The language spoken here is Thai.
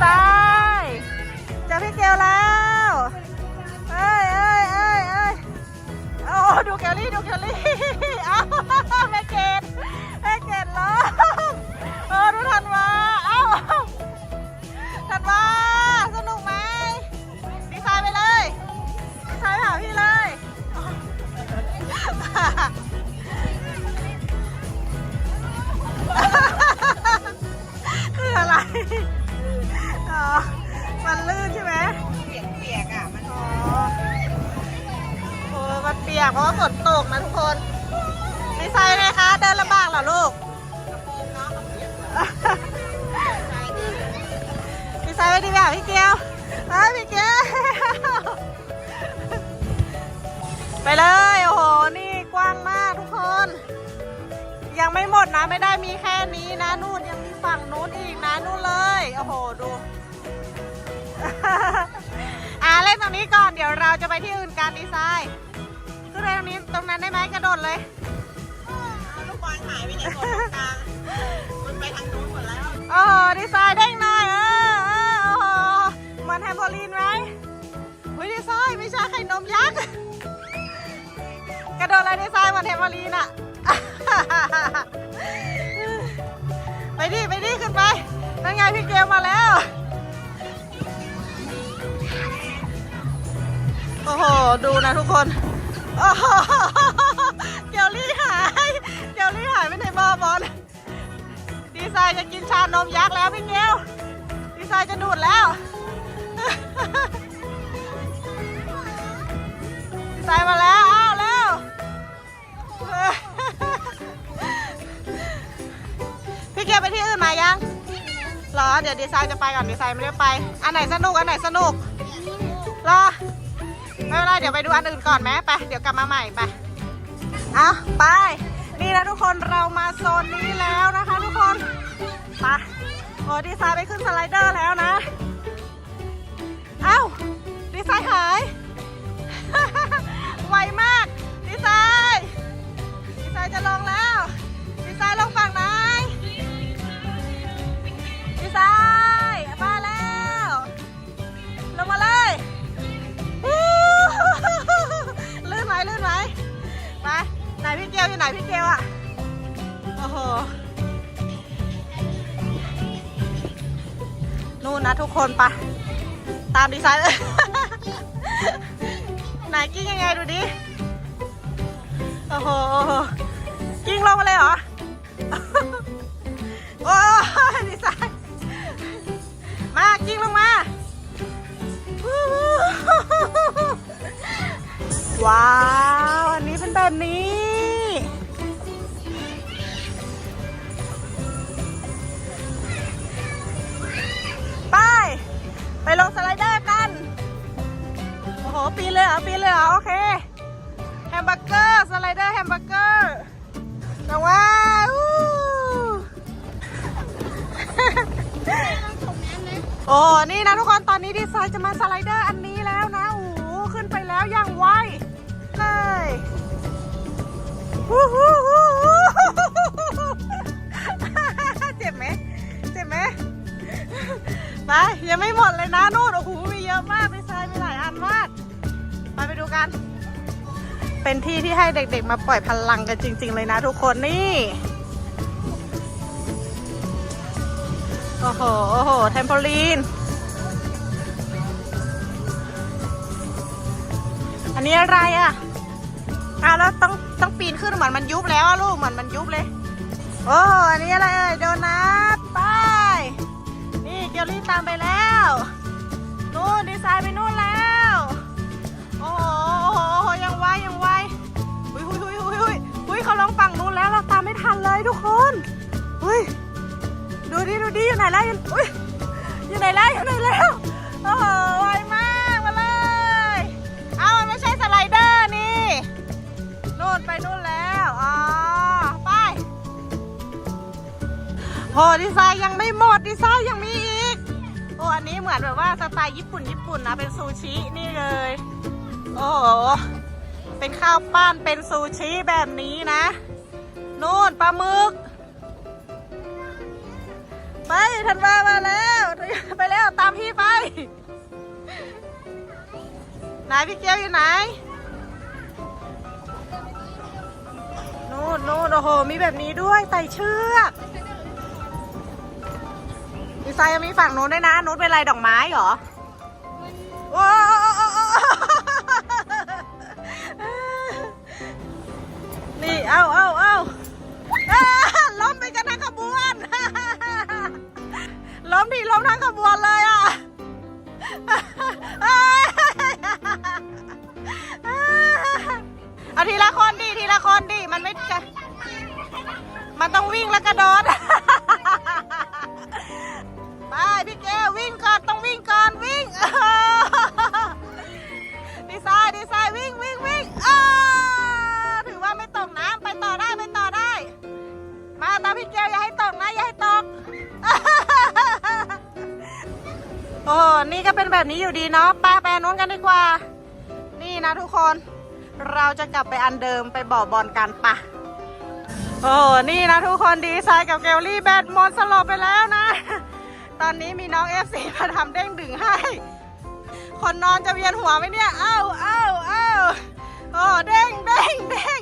ไซน์เจอพี่เกลแล้วเอ้ยเอ้ยเอ้ยเอ้ยโอ้ดูเกลลี่ดูเกลลี่เอ้าแม่เกดแม่เกดล้อมเออดูทันวาเอ้าทันวาสนุกไหมดีไซน์ไปเลยดีไซน์ไปหาพี่เลยคืออะไร มันเปียกเพราะว่าฝนตกนะทุกคนดีไซน์ไงคะ เดินลำบากเหรอลูกดีไซน์ไปดีแบบพี่เกียวเอ้ยพี่เกียวไปเลย โอ้โห นี่กว้างมากทุกคน ยังไม่หมดนะ ไม่ได้มีแค่นี้นะ นู่นยังมีฝั่งนู้นอีกนะ นู่นเลย โอ้โห ดูอ่าเล่นตรงนี้ก่อน เดี๋ยวเราจะไปที่อื่นการดีไซน์ ขึ้นไปตรงนี้ตรงนั้นได้ไหมกระโดดเลยเอาลูกบอลหายไปไหนหมดตรงกลางมันไปทางนู้นหมดแล้วโอ้โหดีไซน์เด้งหน่อยเออเออโอ้โหเหมือนแฮมโบลีนไหมอุ้ยดีไซน์ไม่ใช่ไข่นมยักษ์ กระโดดเลยดีไซน์เหมือนแฮมโบลีนอะ ไปดิไปดิขึ้นไปนั่นไงพี่เกลมาแล้ว โอ้โห ดูนะทุกคน โอ้โหเกลลี่หาย เกลลี่หายไปในบ่อบอลดีไซน์จะกินชานมยักษ์แล้วพี่เกลดีไซน์จะดูดแล้ว ดีไซน์มาแล้ว อ้าวเร็วพี่เกลไปที่อื่นมายังหรอ เดี๋ยวดีไซน์จะไปก่อนดีไซน์ไม่ได้ไป อันไหนสนุก อันไหนสนุกรอ เป็นไรเดี๋ยวไปดูอันอื่นก่อนไหมไปเดี๋ยวกลับมาใหม่ไปเอาไป นี่นะทุกคนเรามาโซนนี้แล้วนะคะ ทุกคนไปโอ้ดีไซน์ไปขึ้นสไลเดอร์แล้วนะ เอ้าดีไซน์หาย นู่นนะทุกคนไปะตามดีไซน์เลยไหนกิ้งยังไงดูดิ โอ้โห กิ้งลงมาเลยเหรอ โอ้ นี่นะทุกคน ตอนนี้ดีไซน์จะมาสไลเดอร์อันนี้แล้วนะ โอ้โหขึ้นไปแล้วอย่างไวเลยวู้ฮู้ฮู้ฮู้เจ็บไหมเจ็บไหมไป ยังไม่หมดเลยนะนู่น โอ้โห มีเยอะมากดีไซน์มีหลายอันมาก ไปไปดูกัน เป็นที่ที่ให้เด็กๆมาปล่อยพลังกันจริง ๆ เลยนะทุกคนนี่ โอ้โห โอ้โหเทมโพลีน อันนี้อะไรอะอ้าวแล้วต้องต้องปีนขึ้นเหมือนมันยุบแล้วลูกเหมือนมันยุบเลย โอ้โหอันนี้อะไรเอ่ยโดนัทไป นี่เกลลี่ตามไปแล้วนู่นดีไซน์ไปนู่นแล้ว โอ้โหโอ้โหยังไวยังไวหุยหุยหุยหุยหุยหุยเขาลองฝั่งนู้นแล้วเราตามไม่ทันเลยทุกคนหุย ดูดิดูดิอยู่ไหนแล้วอยู่อุ้ยอยู่ไหนแล้วอยู่ไหนแล้วโอ้โหไวมากมาเลย เอ้ามันไม่ใช่สไลเดอร์นี่นู่นไปนู่นแล้วอ๋อไปโหดีไซน์ยังไม่หมดดีไซน์ยังมีอีกโอ้อันนี้เหมือนแบบว่าสไตล์ญี่ปุ่นญี่ปุ่นนะเป็นซูชินี่เลย โอ้โหเป็นข้าวปั้นเป็นซูชิแบบนี้นะนู่นปลาหมึก ไปธันวามาแล้วไปแล้วตามพี่ไปนายพี่เกียวอยู่ไหน นู่นนู่นโอ้โห มีแบบนี้ด้วยใส่เชือกมีไซมีฝั่งโน้นด้วยนะโน้นเป็นลายดอกไม้เหรอโอ้นี่ เอาเอา มดีล้มทั้งขบวนเลยอะเอาทีละคนดิทีละคนดิมันไม่จะมันต้องวิ่งแล้วกระโดดไปพี่เกวิ่งก่อนต้องวิ่งก่อนวิ่ง อ้นี่ก็เป็นแบบนี้อยู่ดีเนาะป้าไปอันนู้นกันดีกว่า นี่นะทุกคน เราจะกลับไปอันเดิมไปบ่อบอลกันปะโอ้นี่นะทุกคนดีไซน์กับเกลลี่แบดหมดสลบไปแล้วนะ ตอนนี้มีน้องเอฟซีมาทำเด้งดึงให้ คนนอนจะเวียนหัวไหมเนี่ยเอ้าเอ้าเอ้าโอ้เด้งเด้งเด้ง